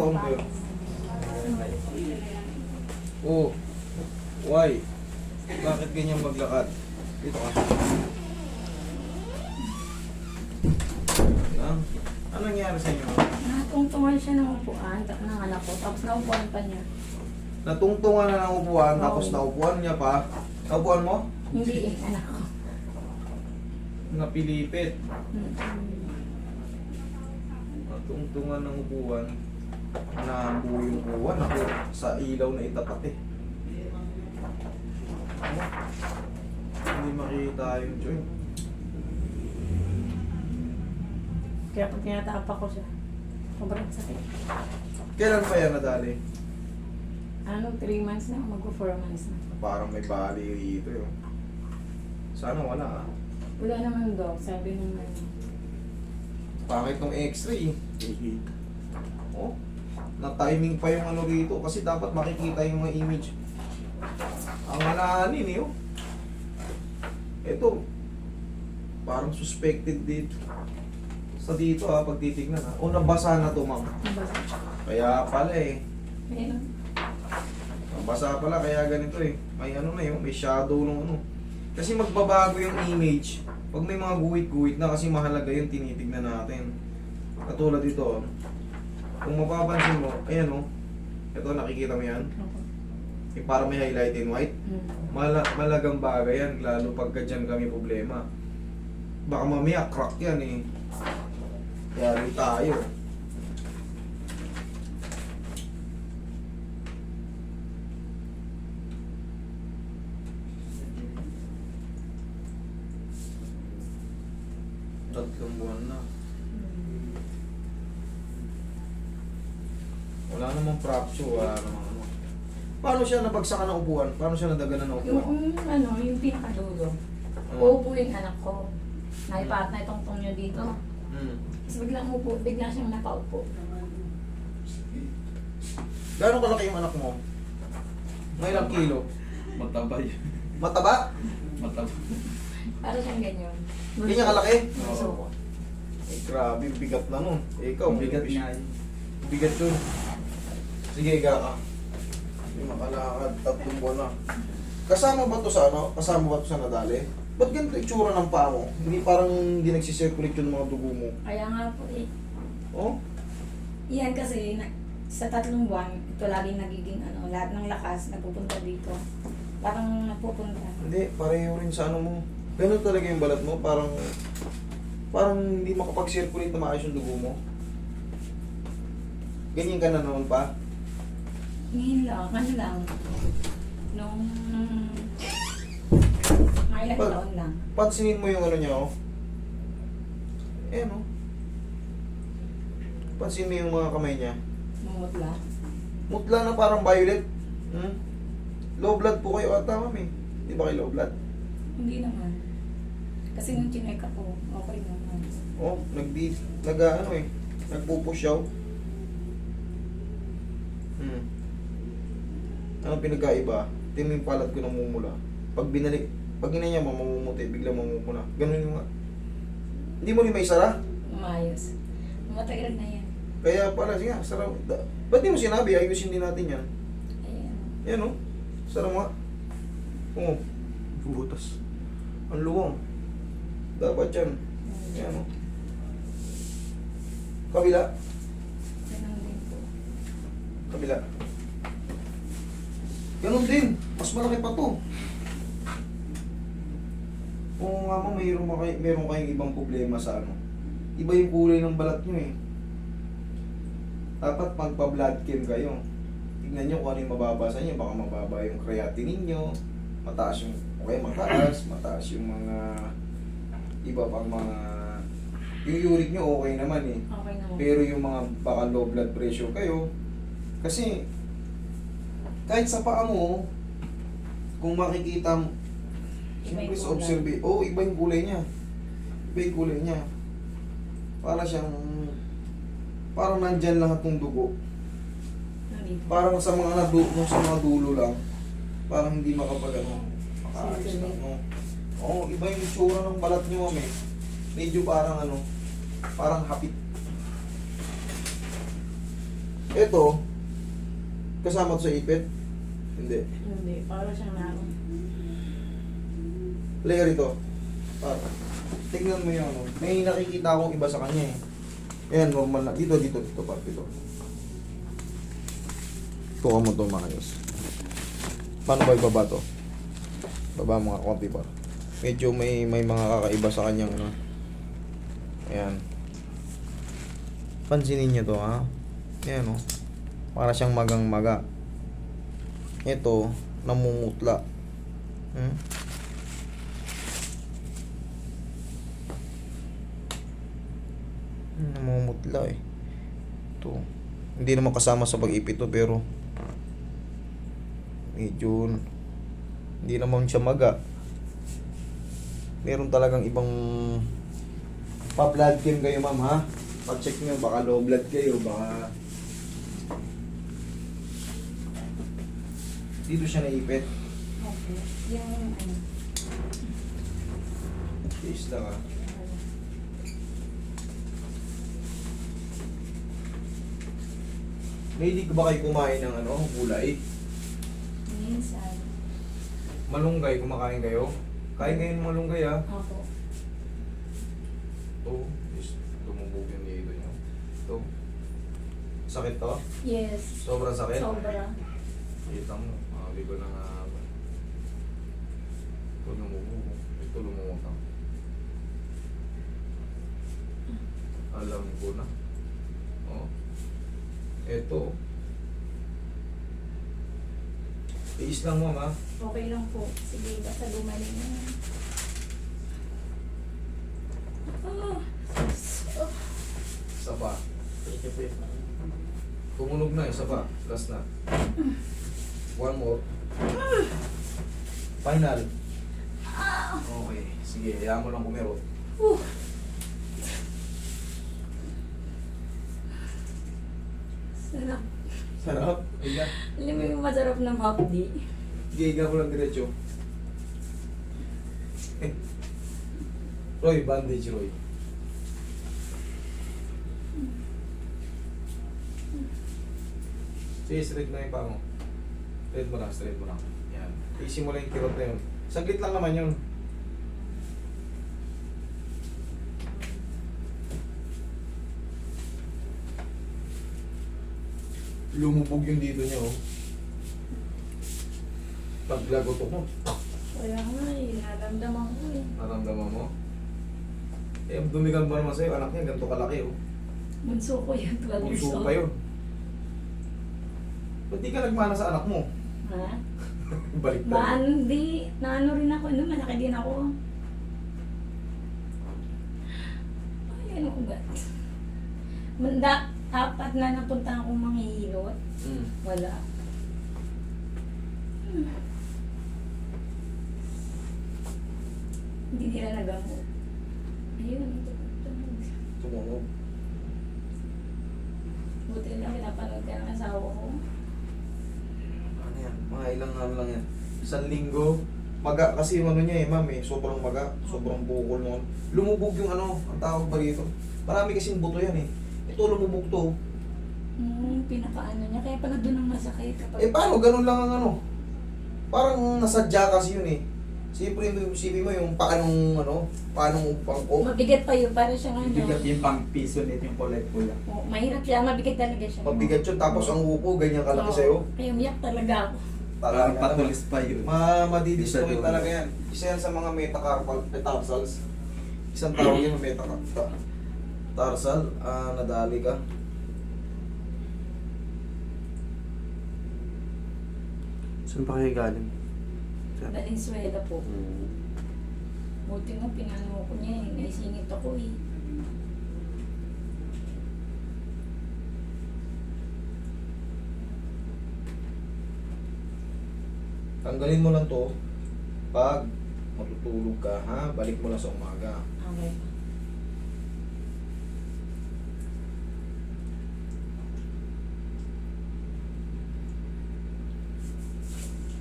taon kayo? Oh, why? Bakit ganyan maglakad? Dito ka. Lang. Ano nangyari sa inyo? Natungtungan siya ng upuan ng anak ko. Tapos naupuan pa niya. Natungtungan na ng upuan, Oo. tapos naupuan niya pa. Naupuan mo? Hindi eh, anak ko. Napilipit. Mm. Natungtungan ng upuan. Nabuo yung upuan. Ako, sa ilaw na itapat eh. Ano? Hindi makita yung joint. Kaya pag tinatapak ko siya, sobrang sakit. Kailan pa yan nadali? Ano, 3 months na, mag-4 months na. Parang may bali dito yun. Sana wala ah. Wala naman daw, sabi ano. Bakit nung x-ray? Oh, na-timing pa yung ano rito kasi dapat makikita yung mga image. Ang halahanin eh, oh. Ito, parang suspected dito. Sa dito ha, pag titignan ha. O, nabasa na to, ma'am. Kaya pala eh. Ayun. Nabasa pala, kaya ganito eh. May ano na yun, may shadow nung ano. Kasi magbabago yung image. Pag may mga guhit-guhit na kasi mahalaga yung tinitignan natin. Katulad dito, oh. Kung mapapansin mo, ayan oh. Ito, nakikita mo yan? Yung parang may highlight in white. Mm. Mala malagang bagay yan, lalo pagka dyan kami problema. Baka mamaya crack yan eh. Kaya rin tayo. Tatlong buwan na. Wala namang fracture, wala namang ano. Paano siya nabagsakan ng upuan? Paano siya nadaganan ng upuan? Yung ano, yung pinakadulo. Oo. Uupo yung anak ko. Naipaat na itong tong niya dito. Hmm. Tapos biglang upo, bigla siyang nakaupo. Gano'ng kalaki yung anak mo? Mga ilang kilo? Matabay. Mataba? Matabay. Para siyang ganyan. Ganyan kalaki? Bulso ko. Eh, grabe, bigat na nun. Eh, ikaw, Bigat may- yun. Bigat yun. Sige, higa ka. Hindi makalakad, tatlong buwan na. Kasama ba to sa ano? Kasama ba to sa nadali? Ba't ganito itsura ng paa mo? Hindi parang hindi nagsisirculate yung mga dugo mo. Kaya nga po eh. Oh? Yan kasi na, sa tatlong buwan, ito laging nagiging ano, lahat ng lakas napupunta dito. Parang napupunta. Hindi, pareho rin sa ano mo. Ganun talaga yung balat mo, parang parang hindi makapag-circulate na maayos yung dugo mo. Ganyan ka na noon pa. Ngayon lang, ano lang. Nung, mga ilang Pag- taon lang. Pansinin mo yung ano niya, oh. Eh, no? Pansin mo yung mga kamay niya. Mumutla. Mutla na parang violet. Hmm? Low blood po kayo ata, ma'am eh. Di ba kayo low blood? Hindi naman. Kasi nung chinek ako, okay naman. Oh, nagdi, nag ano eh. Nagpupusyaw. Hmm. Anong pinagkaiba? Tingnan yung palat ko namumula. Pag binalik, pag ina mo, mamumuti, biglang mamumula. Ganun yung nga. Hindi mo rin may sara? Umayos. Matagal na yan. Kaya pala, sige sara. Da, ba't di mo sinabi? Ayusin din natin yan. Ayan. Yan oh. Sara mo nga. Oo. Butas. Ang luwang. Dapat yan. Yan oh. Kabila. Kabila. Ganon din. Mas malaki pa to. Oo nga mo, mayroon, ba kayo, mayroon kayong ibang problema sa ano. Iba yung kulay ng balat nyo eh. Dapat magpa-blood chem kayo. Tingnan nyo kung ano yung mababasa nyo. Baka mababa yung creatinine nyo. Mataas yung, okay, mataas. Mataas yung mga iba pang mga yung uric nyo okay naman eh. Okay naman. Pero yung mga baka low blood pressure kayo, kasi kahit sa paa mo, kung makikita mo, siyempre sa observe, oh, iba yung kulay niya. Iba yung kulay niya. Para siyang, parang nandyan lahat ng dugo. Parang sa mga nadu sa mga dulo lang. Parang hindi makapag ano. Makaayos lang, no? Oo, iba yung itsura ng balat niyo, ma'am eh. Medyo parang ano, parang hapit. Ito, kasama to sa ipit? Hindi. Hindi, para siyang naroon. Layer ito. Ah, tingnan mo yung ano. May nakikita akong iba sa kanya eh. Ayan, normal na. Dito, dito, dito, par, dito. Tuka mo ito maayos. Paano ba ibaba to? Baba mga konti par. Medyo may may mga kakaiba sa kanyang ano. Ayan. Pansinin niyo to ha. Ayan oh. Para siyang magang maga. Ito, namumutla. Hmm? Hmm, namumutla eh. Ito. Hindi naman kasama sa pag-ipit to pero medyo hindi naman siya maga. Meron talagang ibang pa-blood chem kayo ma'am ha. Pa-check nyo baka low blood kayo baka dito siya naipit. Okay. Yung ano. Tiis lang ha. May ba kayo kumain ng ano, gulay? Minsan. Malunggay, kumakain kayo? Kain kayo ng malunggay ha? Ako. Ito, is tumubog yung dito nyo. Ito. Sakit to? Yes. Sobrang sakit? Sobra. Kita mo, sabi ko na nga. Ito lumubog. Ito lumutang. Alam ko na. Oh. Ito. Tiis lang mo, ha? Okay lang po. Sige, basta gumaling na. Ah. Oh. Isa pa. Tumunog na, isa pa. Last na. One more. Final. Okay. Sige, hayaan mo lang kumero. Uh. Sarap. Sarap. Higa. Alam mo yung masarap ng hapdi. Giga mo lang diretso. Roy, bandage Roy. Sige, straight na yung paa mo. Straight mo lang, straight mo lang. Yan. Easy mo lang yung kirot na yun. Saglit lang naman yun. Lumubog yung dito niya, oh. Paglagot mo, Kaya nga eh, naramdaman ko eh. naramdaman mo. Eh, dumigan ba naman sa'yo, anak niya, ganito kalaki, oh. Bunso ko yan, 12 years old. pa yun. Ba't di ka nagmana sa anak mo? Ha? Balik na. Maan, di, naano rin ako, no, malaki din ako. Ay, ano ko ba? Manda, apat na napunta akong manghihilot. Mm. Wala. Hmm. Hindi nila nagamot. Ayun, ito. ito. Tumunog. Buti lang pinapanood ka ng asawa ko. Ano yan? Mga ilang ano lang yan. Isang linggo. Maga kasi yung ano niya eh, ma'am eh. Sobrang maga. Sobrang bukol mo. Lumubog yung ano, ang tawag ba rito? Marami kasing buto yan eh. Ito lumubog to. Hmm, pinakaano niya. Kaya pala doon ang masakit. Kapag... Eh paano? Ganun lang ang ano. Parang nasadya kasi yun eh. Siyempre yung isipin mo yung paanong ano, paanong pangko. Mabigat pa yun. Para siyang ano. Bigat yung pang piso nito yung kulay pula. Oh, mahirap siya. Mabigat talaga siya. Mabigat yun, tapos ang upo, ganyan kalaki Oo. sa'yo. Kaya umiyak talaga ako. Parang Talaga patulis pa yun. Ma madidistroy Isa doon. talaga yan. Isa yan sa mga metacarpal metarsals. Isang tawag yan metacarpal. Tarsal, ah, nadali ka. Saan pa kayo galing? Valenzuela po. Buti nga pinano ko niya eh. Naisingit ako eh. Tanggalin mo lang to pag matutulog ka ha. Balik mo lang sa umaga. Okay.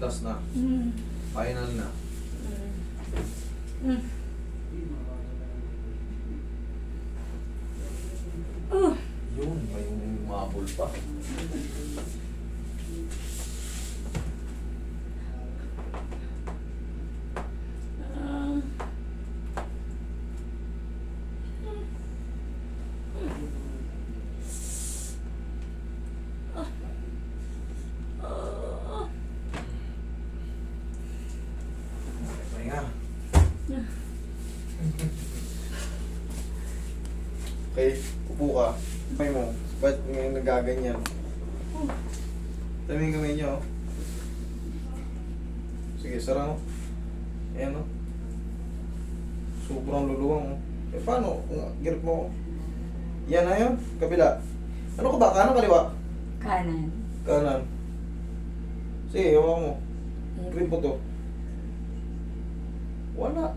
Last na. Hmm. Final na. Hmm. Oh, Yun, may umabol pa. Ah. Ah. Pahinga. Okay, upo ka. Pay mo. Ba't nagaganyan? Tama yung kamay niyo. oh. Sige, sara mo. Ayan o. Sobrang luluwang. oh. Eh, paano? Girip mo. Yan na yun. Kabila. Ano ka ba? Kanan kaliwa? Kanan. Kanan. Sige, hawa mo. Grip mo to. Wala.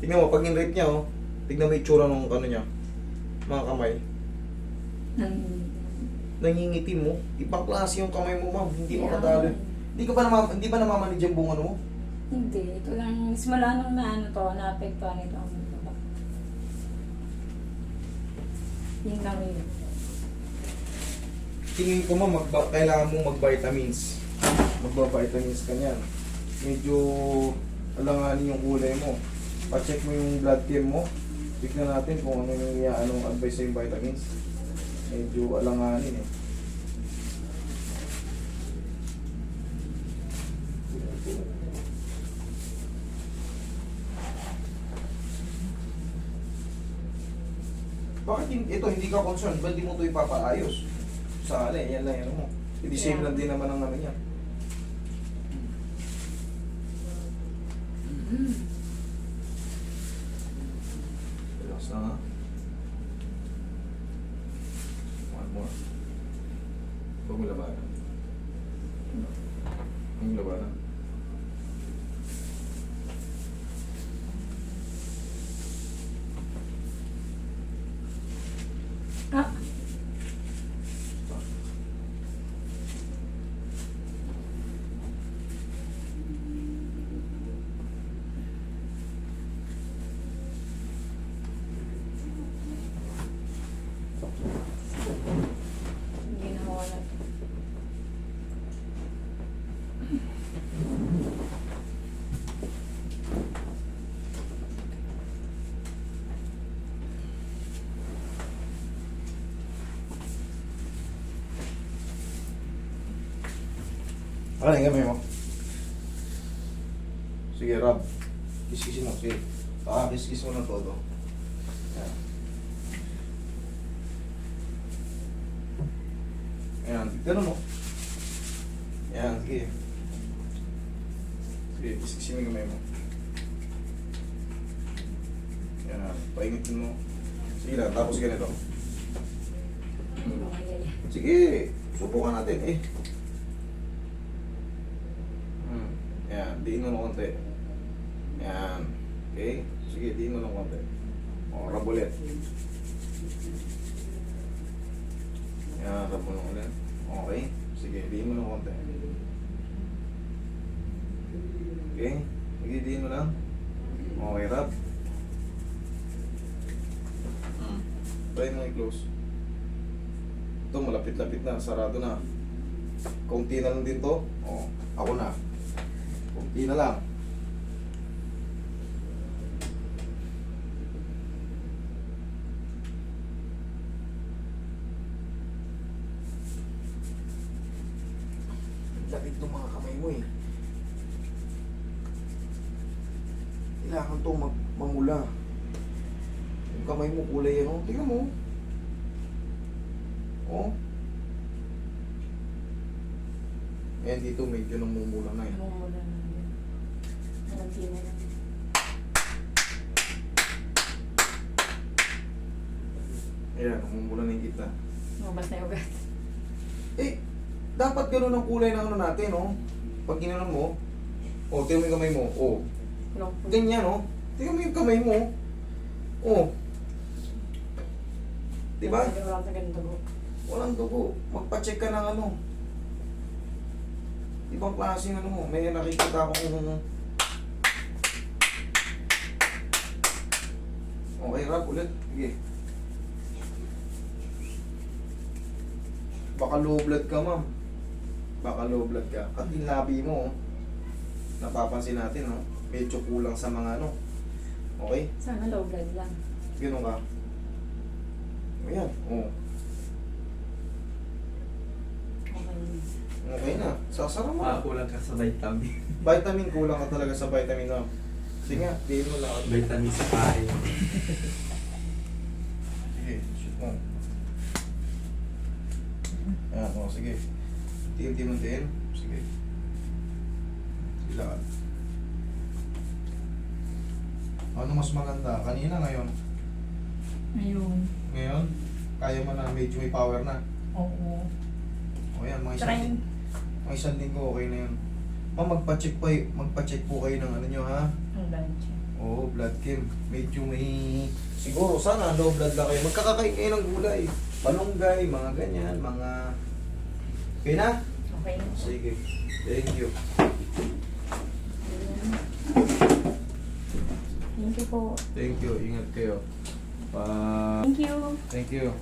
Tingnan mo, pag in-rate niya, oh. Tignan mo yung itsura ng ano niya. Mga kamay. Nang... Nangingitim mo. Ibang klase yung kamay mo, ma'am. Hindi makadali. nga. Hindi ka ba namam hindi ba namamanid yung buong ano mo? Hindi. Ito lang, simula nung na ano to, naapektuhan ito ang baba. Yun lang yun. Tingin ko ma'am, magba- kailangan mong mag-vitamins. Magba-vitamins ka niyan. Medyo alanganin yung kulay mo. Pa-check mo yung blood chem mo. Tignan natin kung ano yung anong advice sa yung vitamins. Medyo alanganin eh. Bakit ito hindi ka concerned? Ba't di mo ito ipapaayos? Sa alin, yan lang yan mo. Hindi same Yeah. lang din naman ang ano niya. Relax na nga. One more. Huwag mo labanan. Huwag mo labanan. Ah! Hindi na wala. Ano yung gamay mo? Sige, Rob. Kiskisin mo. Sige. Ah, kiskis mo ng todo. Yan. Ayan. Ganun mo. Yan. Sige. Sige, kiskisin mo yung gamay mo. Yan. Paingitin mo. Sige lang. Tapos ganito. Sige. Subukan natin eh. Hmm. Yan, diin mo ng konti. Yan. Okay? Sige, diin mo ng konti. O, rub ulit. Yan, rub mo ng ulit. Okay? Sige, diin mo ng konti. Okay? Sige, diin mo lang. Okay, rub. Hmm. Try mo i-close. Ito, malapit-lapit na. Sarado na. Kaunti na din to. O, ako na. Kunti na lang. Lapit ng mga kamay mo eh. Kailangan to mag mamula. Yung kamay mo kulay ano. Tingnan mo. Oh. Ayan dito medyo namumula na eh. Mumula na yun. Nalagyan na lang. Ayan, namumula na yung kita. Lumabas na yung ugat. Eh, dapat ganun ang kulay ng ano natin, oh. Pag ginanon mo, oh, tingnan mo yung kamay mo, oh. Lungkot. Ganyan, oh. Tingnan mo yung kamay mo, oh. Diba? Wala sa ganito po. Walang dugo. Magpa-check ka ng ano. Ibang klaseng ano mo. May nakikita ko kung... Okay, rap ulit. Sige. Baka low blood ka, ma'am. Baka low blood ka. At yung labi mo, oh. napapansin natin, no? Medyo kulang sa mga ano. Okay? Sana low blood lang. Ganun ka. Ayan, oh. Okay. Okay na. Sasara mo. Makakulang ka sa vitamin. Vitamin, kulang ka talaga sa vitamin, ma'am. Sige nga, diin mo lang. vitamin sa kain. Sige, shoot mo. Ayan, oh, sige. Tiin-tiin mo din. Sige. Sige lakad. Ano mas maganda? Kanina ngayon? Ayun. Ngayon? Kaya mo na, medyo may power na. Oo. O yan, mga isang, Mga isang linggo okay na yun. Ma, magpa-check po, magpa-check po kayo ng ano nyo ha. ang blood check. Oo, blood chem. Medyo may... Siguro, sana low blood lang kayo. Magkakakain kayo ng gulay. Malunggay, mga ganyan, mga... Okay na? Okay. Sige. Thank you. Thank you po. Thank you. Ingat kayo. Pa... Thank you. Thank you.